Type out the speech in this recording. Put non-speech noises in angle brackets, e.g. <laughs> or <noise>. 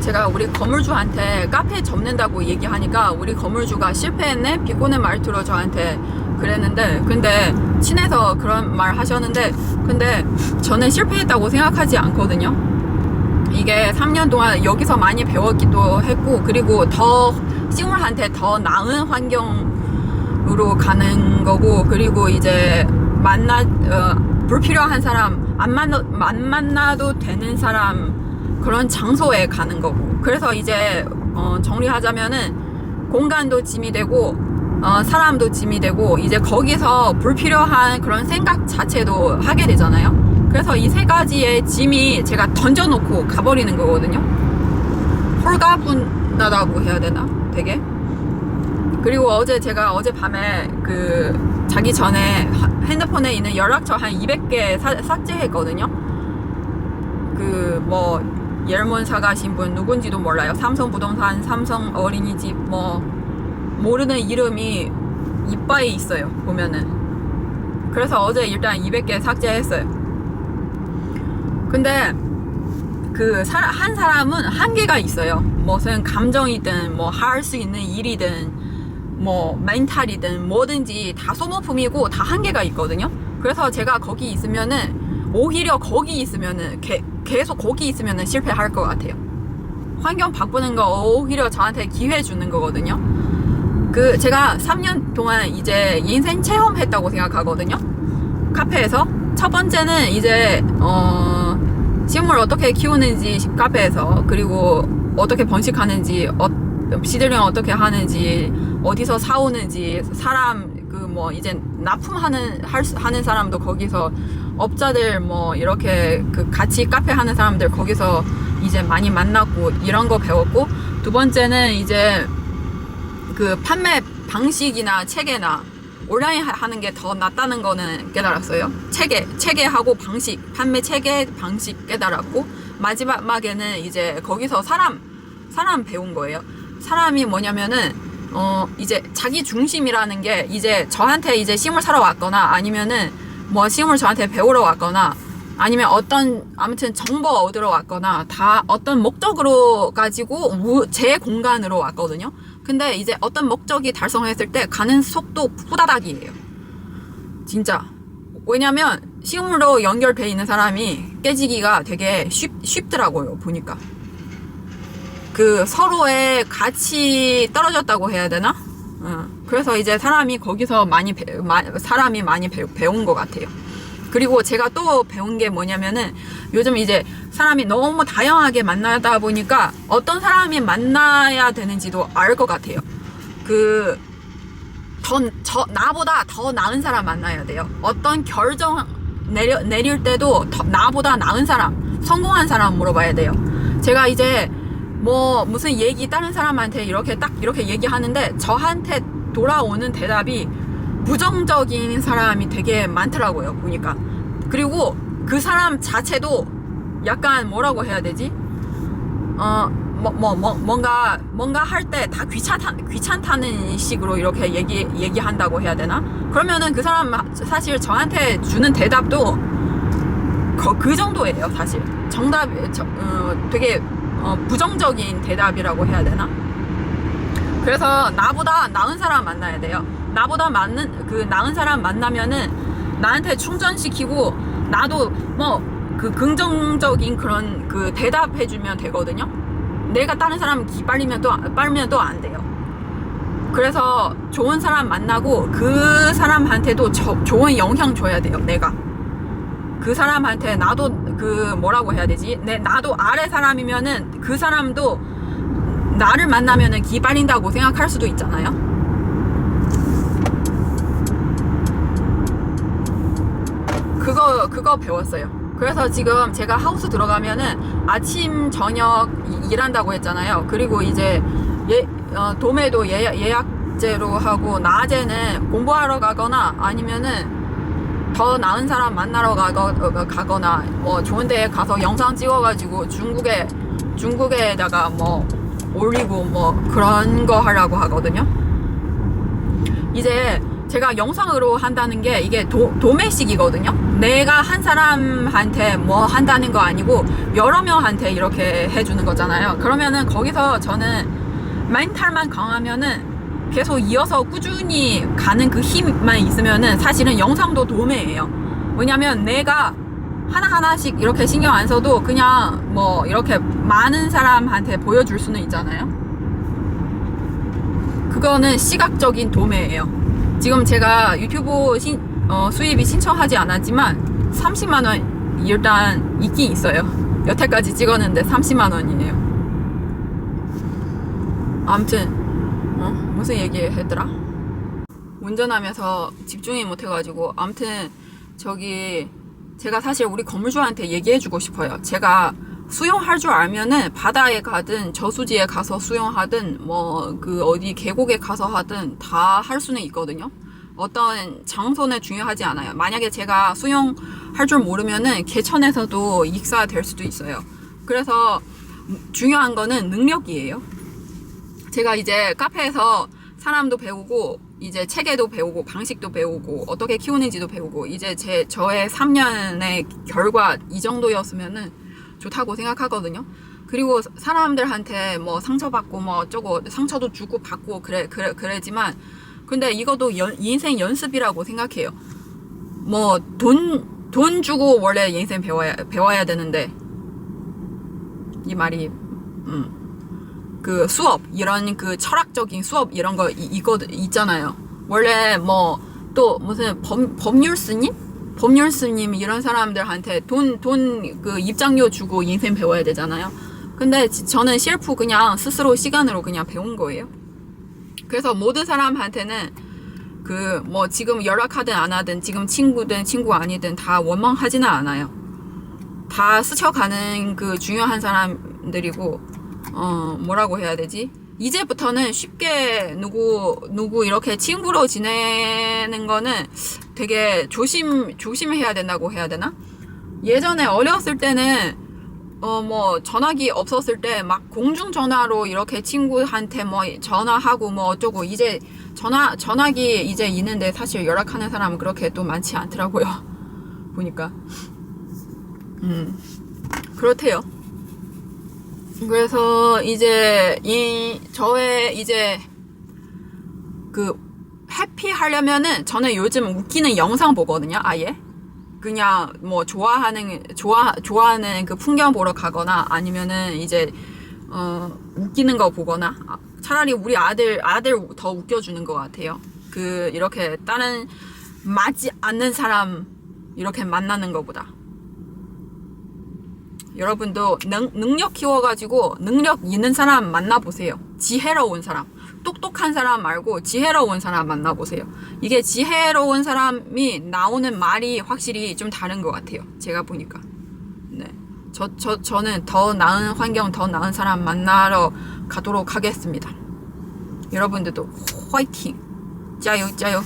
제가 우리 건물주한테 카페 접는다고 얘기하니까 우리 건물주가 실패했네 비꼬는 말투로 저한테 그랬는데 근데 친해서 그런 말 하셨는데 근데 저는 실패했다고 생각하지 않거든요. 이게 3년 동안 여기서 많이 배웠기도 했고 그리고 더 식물한테 더 나은 환경으로 가는 거고 그리고 이제 만나 어, 불필요한 사람 안 만나 안 만나도 되는 사람 그런 장소에 가는 거고 그래서 이제 어, 정리하자면은 공간도 짐이 되고 어, 사람도 짐이 되고 이제 거기서 불필요한 그런 생각 자체도 하게 되잖아요. 그래서 이 세 가지의 짐이 제가 던져놓고 가버리는 거거든요. 홀가분하다고 해야 되나? 되게. 그리고 어제 제가 어젯밤에 그 자기 전에 하- 핸드폰에 있는 연락처 한 200개 사- 삭제했거든요. 그 뭐 열문 사가신 분 누군지도 몰라요. 삼성 부동산, 삼성 어린이집 뭐 모르는 이름이 이빠이 있어요. 보면은. 그래서 어제 일단 200개 삭제했어요. 근데 그 한 사람은 한계가 있어요. 무슨 감정이든 뭐 할 수 있는 일이든 뭐 멘탈이든 뭐든지 다 소모품이고 다 한계가 있거든요. 그래서 제가 거기 있으면은 오히려 거기 있으면은 게- 계속 거기 있으면은 실패할 것 같아요. 환경 바꾸는 거 오히려 저한테 기회 주는 거거든요. 그 제가 3년 동안 이제 인생 체험했다고 생각하거든요. 카페에서 첫 번째는 이제 어 식물 어떻게 키우는지 카페에서 그리고 어떻게 번식하는지 어, 시들링 어떻게 하는지 어디서 사오는지 사람 그 뭐 이제 납품하는 할, 수- 하는 사람도 거기서 업자들 뭐 이렇게 그 같이 카페 하는 사람들 거기서 이제 많이 만났고 이런 거 배웠고 두 번째는 이제 그 판매 방식이나 체계나 온라인 하- 하는 게 더 낫다는 거는 깨달았어요. 체계, 체계하고 방식, 판매 체계, 방식 깨달았고 마지막에는 이제 거기서 사람, 사람 배운 거예요. 사람이 뭐냐면은 어 이제 자기 중심이라는 게 이제 저한테 이제 식물 사러 왔거나 아니면은 뭐 식물 저한테 배우러 왔거나 아니면 어떤 아무튼 정보 얻으러 왔거나 다 어떤 목적으로 가지고 우- 제 공간으로 왔거든요. 근데 이제 어떤 목적이 달성했을 때 가는 속도 후다닥이에요. 진짜. 왜냐면 식물로 연결돼 있는 사람이 깨지기가 되게 쉽, 쉽더라고요. 보니까. 그 서로의 같이 떨어졌다고 해야 되나? 어, 그래서 이제 사람이 거기서 많이 배, 마, 사람이 많이 배, 배운 것 같아요. 그리고 제가 또 배운 게 뭐냐면은 요즘 이제 사람이 너무 다양하게 만나다 보니까 어떤 사람이 만나야 되는지도 알 것 같아요. 그, 더, 저, 나보다 더 나은 사람 만나야 돼요. 어떤 결정 내려, 내릴 때도 더, 나보다 나은 사람, 성공한 사람 물어봐야 돼요. 제가 이제 뭐 무슨 얘기 다른 사람한테 이렇게 딱 이렇게 얘기하는데 저한테 돌아오는 대답이 부정적인 사람이 되게 많더라고요 보니까. 그리고 그 사람 자체도 약간 뭐라고 해야 되지? 어 뭐 뭐 뭐, 뭔가 뭔가 할 때 다 귀찮다 귀찮다는 식으로 이렇게 얘기 얘기한다고 해야 되나? 그러면은 그 사람 사실 저한테 주는 대답도 거- 그 정도예요 사실. 정답 저, 어, 되게 어, 부정적인 대답이라고 해야 되나 그래서 나보다 나은 사람 만나야 돼요. 나보다 맞는 그 나은 사람 만나면은 나한테 충전시키고 나도 뭐 그 긍정적인 그런 그 대답해주면 되거든요. 내가 다른 사람 기 빨리면 또 빨면 또 안 돼요. 그래서 좋은 사람 만나고 그 사람한테도 저, 좋은 영향 줘야 돼요 내가. 그 사람한테 나도 그 뭐라고 해야 되지? 내 나도 아래 사람이면은 그 사람도 나를 만나면은 기 빨린다고 생각할 수도 있잖아요. 그거 그거 배웠어요. 그래서 지금 제가 하우스 들어가면은 아침 저녁 이- 일한다고 했잖아요. 그리고 이제 예, 어, 도매도 예약, 예약제로 하고 낮에는 공부하러 가거나 아니면은 더 나은 사람 만나러 가거, 어, 가거나 뭐 좋은 데에 가서 영상 찍어가지고 중국에 중국에다가 뭐 올리고 뭐 그런 거 하려고 하거든요. 이제 제가 영상으로 한다는 게 이게 도, 도매식이거든요. 내가 한 사람한테 뭐 한다는 거 아니고 여러 명한테 이렇게 해주는 거잖아요. 그러면은 거기서 저는 멘탈만 강하면은 계속 이어서 꾸준히 가는 그 힘만 있으면은 사실은 영상도 도매예요. 왜냐면 내가 하나하나씩 이렇게 신경 안 써도 그냥 뭐 이렇게 많은 사람한테 보여줄 수는 있잖아요. 그거는 시각적인 도매예요. 지금 제가 유튜브 신, 어, 수입이 신청하지 않았지만 30만 원 일단 있긴 있어요. 여태까지 찍었는데 30만 원이에요. 아무튼 어? 무슨 얘기 했더라? 운전하면서 집중이 못해가지고 아무튼 저기 제가 사실 우리 건물주한테 얘기해주고 싶어요. 제가 수영할 줄 알면은 바다에 가든 저수지에 가서 수영하든 뭐 그 어디 계곡에 가서 하든 다 할 수는 있거든요. 어떤 장소는 중요하지 않아요. 만약에 제가 수영할 줄 모르면은 개천에서도 익사될 수도 있어요. 그래서 중요한 거는 능력이에요. 제가 이제 카페에서 사람도 배우고 이제 체계도 배우고 방식도 배우고 어떻게 키우는지도 배우고 이제 제 저의 3년의 결과 이 정도였으면은 좋다고 생각하거든요. 그리고 사람들한테 뭐 상처받고 뭐 어쩌고 상처도 주고 받고 그래 그래 그래지만 근데 이것도 연, 인생 연습이라고 생각해요. 뭐 돈돈 주고 원래 인생 배워야 배워야 되는데 이 말이 음. 그 수업 이런 그 철학적인 수업 이런 거 이, 이거 있잖아요. 원래 뭐 또 무슨 법, 법률스님 법률스님 이런 사람들한테 돈 돈 그 입장료 주고 인생 배워야 되잖아요. 근데 지- 저는 CF 그냥 스스로 시간으로 그냥 배운 거예요. 그래서 모든 사람한테는 그 뭐 지금 연락하든 안 하든 지금 친구든 친구 아니든 다 원망하지는 않아요. 다 스쳐가는 그 중요한 사람들이고 어 뭐라고 해야 되지? 이제부터는 쉽게 누구 누구 이렇게 친구로 지내는 거는 되게 조심 조심해야 된다고 해야 되나? 예전에 어렸을 때는 어 뭐 전화기 없었을 때 막 공중 전화로 이렇게 친구한테 뭐 전화하고 뭐 어쩌고 이제 전화 전화기 이제 있는데 사실 연락하는 사람은 그렇게 또 많지 않더라고요. <laughs> 보니까 음 그렇대요. 그래서 이제 이 저의 이제 그 해피 하려면은 저는 요즘 웃기는 영상 보거든요. 아예 그냥 뭐 좋아하는 좋아 좋아하는 그 풍경 보러 가거나 아니면은 이제 어 웃기는 거 보거나 아, 차라리 우리 아들 아들 더 웃겨주는 것 같아요. 그 이렇게 다른 맞지 않는 사람 이렇게 만나는 것보다. 여러분도 능, 능력 키워가지고 능력 있는 사람 만나보세요. 지혜로운 사람. 똑똑한 사람 말고 지혜로운 사람 만나보세요. 이게 지혜로운 사람이 나오는 말이 확실히 좀 다른 것 같아요. 제가 보니까. 네. 저, 저, 저는 더 나은 환경, 더 나은 사람 만나러 가도록 하겠습니다. 여러분들도 화이팅! 짜요, 짜요.